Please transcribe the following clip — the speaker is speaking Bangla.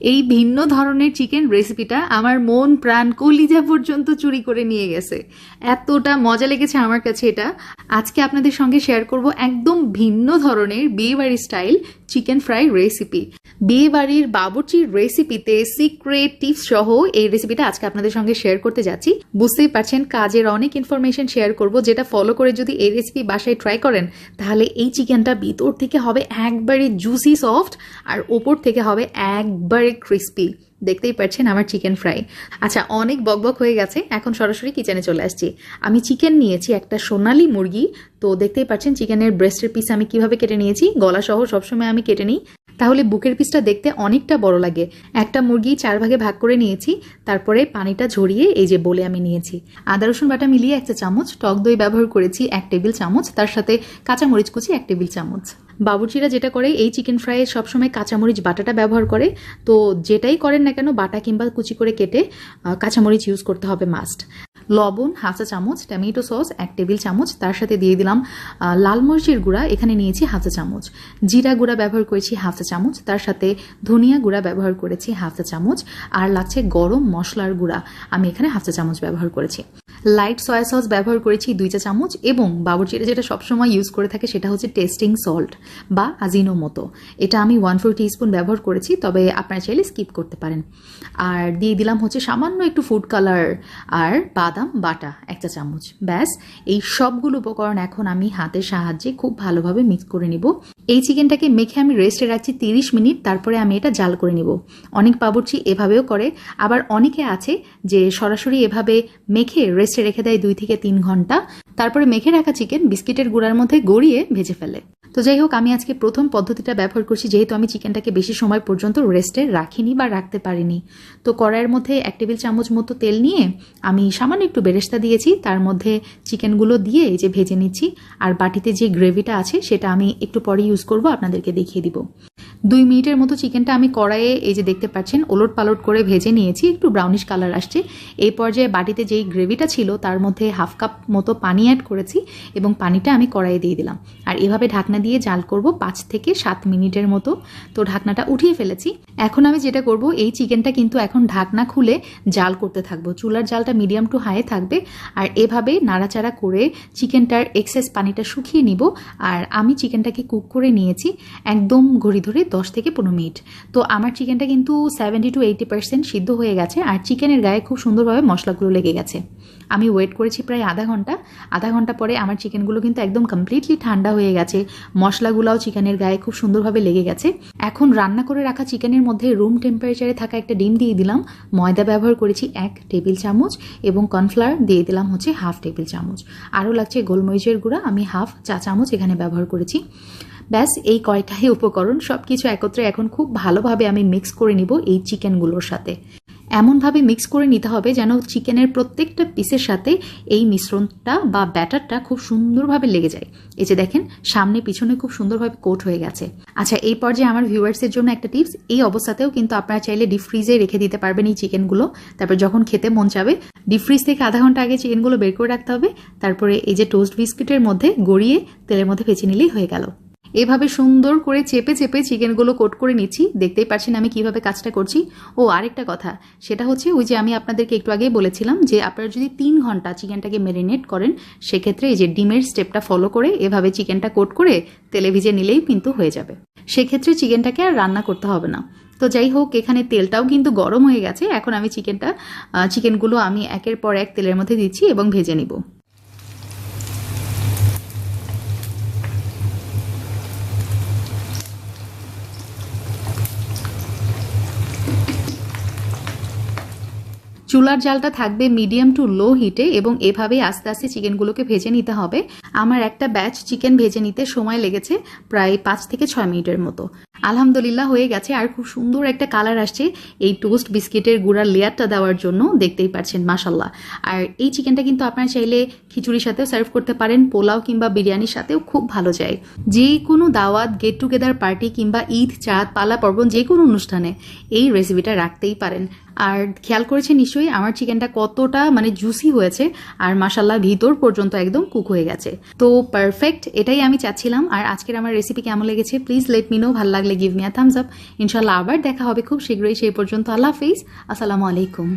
এই ভিন্ন ধরনের চিকেন রেসিপিটা আমার মন প্রাণ কলিজা পর্যন্ত চুরি করে নিয়ে গেছে। এতটা মজা লেগেছে আমার কাছে এটা। আজকে আপনাদের সঙ্গে শেয়ার করব একদম ভিন্ন ধরনের বিয়েবাড়ি স্টাইল চিকেন ফ্রাই রেসিপি বিয়ে বাড়ির বাবুর্চির রেসিপিতে সিক্রেট টিপস সহ এই রেসিপিটা আজকে আপনাদের সঙ্গে শেয়ার করতে যাচ্ছি। বুঝতেই পারছেন, কাজের অনেক ইনফরমেশন শেয়ার করব, যেটা ফলো করে যদি এই রেসিপি বাসায় ট্রাই করেন, তাহলে এই চিকেনটা ভিতর থেকে হবে একবারে জুসি সফট আর ওপর থেকে হবে একবারে ক্রিস্পি দেখতেই পাচ্ছেন আমার চিকেন ফ্রাই আচ্ছা অনেক বকবক হয়ে গেছে, এখন সরাসরি কিচেনে চলে আসছি। আমি চিকেন নিয়েছি একটা সোনালি মুরগি, তো দেখতেই পাচ্ছেন চিকেনের ব্রেস্টের পিস আমি কীভাবে কেটে নিয়েছি গলা সহ সবসময় আমি কেটে নিই। তাহলে বুকের পিসটা দেখতে অনেকটা বড় লাগে। একটা মুরগি চার ভাগে ভাগ করে নিয়েছি, তারপরে পানিটা ঝরিয়ে এই যে বলে আমি নিয়েছি। আদা, রসুন, বাটা মিলিয়ে একটা চামচ, টক দই ব্যবহার করেছি এক টেবিল চামচ, তার সাথে কাঁচামরিচ কুচি এক টেবিল চামচ। বাবুর্চিরা যেটা করে, এই চিকেন ফ্রাইয়ে সবসময় কাঁচামরিচ বাটাটা ব্যবহার করে। তো যেটাই করেন না কেন, বাটা কিংবা কুচি করে কেটে কাঁচামরিচ ইউজ করতে হবে মাস্ট লবণ, হাফ চা চামচ, টমেটো সস, এক টেবিল চামচ, তার সাথে দিয়ে দিলাম লাল মরিচের গুঁড়া, এখানে নিয়েছি হাফ চা চামচ। জিরা গুঁড়া ব্যবহার করেছি হাফ চা চামচ, তার সাথে ধনিয়া গুঁড়া ব্যবহার করেছি হাফ চা চামচ, আর লাগছে গরম মশলার গুঁড়া, আমি এখানে হাফ চা চামচ ব্যবহার করেছি। লাইট সয়া সস ব্যবহার করেছি দুই চা চামচ এবং বাবুর্চিরা যেটা সবসময় ইউজ করে থাকে সেটা হচ্ছে টেস্টিং সল্ট বা আজিনো মতো। এটা আমি ওয়ান ফোর স্পুন ব্যবহার করেছি, তবে আপনারা চাইলে স্কিপ করতে পারেন। আর দিয়ে দিলাম হচ্ছে সামান্য একটু ফুড কালার আর বাদাম বাটা একটা চামচ। ব্যাস, এই সবগুলো উপকরণ এখন আমি হাতের সাহায্যে খুব ভালোভাবে মিক্স করে নিব। এই চিকেনটাকে মেখে আমি রেস্টে রাখছি তিরিশ মিনিট, তারপরে আমি এটা জাল করে নিব। অনেক বাবুর্চি এভাবেও করে, আবার অনেকে আছে যে সরাসরি এভাবে মেখে রেস্টে রেখে দেয় দুই থেকে তিন ঘণ্টা। তারপরে মেখে রাখা চিকেন বিস্কিটের গুঁড়ার মধ্যে গড়িয়ে ভেজে ফেলে। তো যাই হোক, আমি আজকে প্রথম পদ্ধতিটা ব্যবহার করছি, যেহেতু আমি চিকেনটাকে বেশি সময় পর্যন্ত রেস্টে রাখিনি বা রাখতে পারিনি। তো কড়াইয়ের মধ্যে এক টেবিল চামচ মতো তেল নিয়ে আমি সামান্য একটু বেরেস্তা দিয়েছি। তার মধ্যে চিকেনগুলো দিয়ে এই যে ভেজে নিচ্ছি, আর বাটিতে যে গ্রেভিটা আছে সেটা আমি একটু পরে ইউজ করব, আপনাদেরকে দেখিয়ে দিব। দুই মিনিটের মতো চিকেনটা আমি কড়াইয়ে এই যে দেখতে পাচ্ছেন, ওলট পালট করে ভেজে নিয়েছি, একটু ব্রাউনিশ কালার আসছে। এই পর্যায়ে বাটিতে যেই গ্রেভিটা ছিল, তার মধ্যে হাফ কাপ মতো পানি অ্যাড করেছি এবং পানিটা আমি কড়াইয়ে দিয়ে দিলাম। আর এভাবে ঢাকনা দিয়ে জাল করব পাঁচ থেকে সাত মিনিটের মতো। তো ঢাকনাটা উঠিয়ে ফেলেছি। এখন আমি যেটা করব, এই চিকেনটা কিন্তু এখন ঢাকনা খুলে জাল করতে থাকব। চুলার জালটা মিডিয়াম টু হাই থাকবে। আর এভাবে নাড়াচাড়া করে চিকেনটার এক্সেস পানিটা শুকিয়ে নিব। আর আমি চিকেনটাকে কুক করে নিয়েছি, একদম ঘড়ি ধরে দশ থেকে পনেরো মিনিট। তো আমার চিকেনটা কিন্তু সেভেন্টি টু এইটি পার্সেন্ট সিদ্ধ হয়ে গেছে আর চিকেনের গায়ে খুব সুন্দরভাবে মশলাগুলো লেগে গেছে। আমি ওয়েট করেছি প্রায় আধা ঘণ্টা। আধা ঘণ্টা পরে আমার চিকেনগুলো কিন্তু একদম কমপ্লিটলি ঠান্ডা হয়ে গেছে। মশলাগুলোও চিকেনের গায়ে খুব সুন্দরভাবে লেগে গেছে। এখন রান্না করে রাখা চিকেনের মধ্যে রুম টেম্পারেচারে থাকা একটা ডিম দিয়ে দিলাম। ময়দা ব্যবহার করেছি এক টেবিল চামচ এবং কর্নফ্লাওয়ার দিয়ে দিলাম হচ্ছে হাফ টেবিল চামচ। আরও লাগছে গোলমরিচের গুঁড়া, আমি হাফ চা চামচ এখানে ব্যবহার করেছি। ব্যাস, এই কয়টাই উপকরণ সব কিছু একত্রে এখন খুব ভালোভাবে আমি মিক্স করে নিব এই চিকেনগুলোর সাথে। এমনভাবে মিক্স করে নিতে হবে যেন চিকেনের প্রত্যেকটা পিসের সাথে এই মিশ্রণটা বা ব্যাটারটা খুব সুন্দরভাবে লেগে যায়। এই যে দেখেন, সামনে পিছনে খুব সুন্দরভাবে কোট হয়ে গেছে। আচ্ছা এই পর্যায়ে আমার ভিউয়ার্সের জন্য একটা টিপস এই অবস্থাতেও কিন্তু আপনারা চাইলে ডিপ ফ্রিজে রেখে দিতে পারবেন এই চিকেনগুলো। তারপর যখন খেতে মন চাবে ডিপ ফ্রিজ থেকে আধা ঘণ্টা আগে চিকেনগুলো বের করে রাখতে হবে। তারপরে এই যে টোস্ট বিস্কিটের মধ্যে গড়িয়ে তেলের মধ্যে ভেজে নিলেই হয়ে গেল। এভাবে সুন্দর করে চেপে চেপে চিকেনগুলো কোট করে নিচ্ছি। দেখতেই পাচ্ছেন আমি কীভাবে কাজটা করছি। ও, আরেকটা কথা, সেটা হচ্ছে ওই যে আমি আপনাদেরকে একটু আগে বলেছিলাম যে আপনারা যদি তিন ঘণ্টা চিকেনটাকে মেরিনেট করেন, সেক্ষেত্রে এই যে ডিমের স্টেপটা ফলো করে এভাবে চিকেনটা কোট করে তেলে ভিজে নিলেই কিন্তু হয়ে যাবে। সেক্ষেত্রে চিকেনটাকে আর রান্না করতে হবে না। তো যাই হোক, এখানে তেলটাও কিন্তু গরম হয়ে গেছে। এখন আমি চিকেনটা চিকেনগুলো আমি একের পর এক তেলের মধ্যে দিচ্ছি এবং ভেজে নিব। চুলার জালটা থাকবে মিডিয়াম টু লো হিটে এবং এভাবে আস্তে আস্তে চিকেনগুলোকে ভেজে নিতে হবে। আমার একটা ব্যাচ চিকেন ভেজে নিতে সময় লেগেছে প্রায় পাঁচ থেকে ছয় মিনিটের মতো। আলহামদুলিল্লাহ হয়ে গেছে আর খুব সুন্দর একটা কালার আসছে এই টোস্ট বিস্কিটের গুঁড়ার লেয়ারটা দেওয়ার জন্য, দেখতেই পাচ্ছেন মাসাল্লাহ আর এই চিকেনটা কিন্তু আপনারা চাইলে খিচুড়ির সাথেও সার্ভ করতে পারেন, পোলাও কিংবা বিরিয়ানির সাথেও খুব ভালো যায়। যে কোনো দাওয়াত গেট টুগেদার পার্টি কিংবা ঈদ, চাঁদ, পালা, পর্বণ যে কোনো অনুষ্ঠানে এই রেসিপিটা রাখতেই পারেন। আর খেয়াল করেছে নিশ্চয়ই, আমার চিকেনটা কতটা মানে জুসি হয়েছে আর মাসাল্লাহ ভিতর পর্যন্ত একদম কুক হয়ে গেছে। তো পারফেক্ট এটাই আমি চাচ্ছিলাম। আর আজকের আমার রেসিপি কেমন লেগেছে প্লিজ লেট মি নো ভালো লাগলে লাগলে give me a thumbs up ইনশাল্লাহ আবার দেখা হবে খুব শীঘ্রই, সেই পর্যন্ত আল্লাহ হাফিজ। আসসালামু আলাইকুম।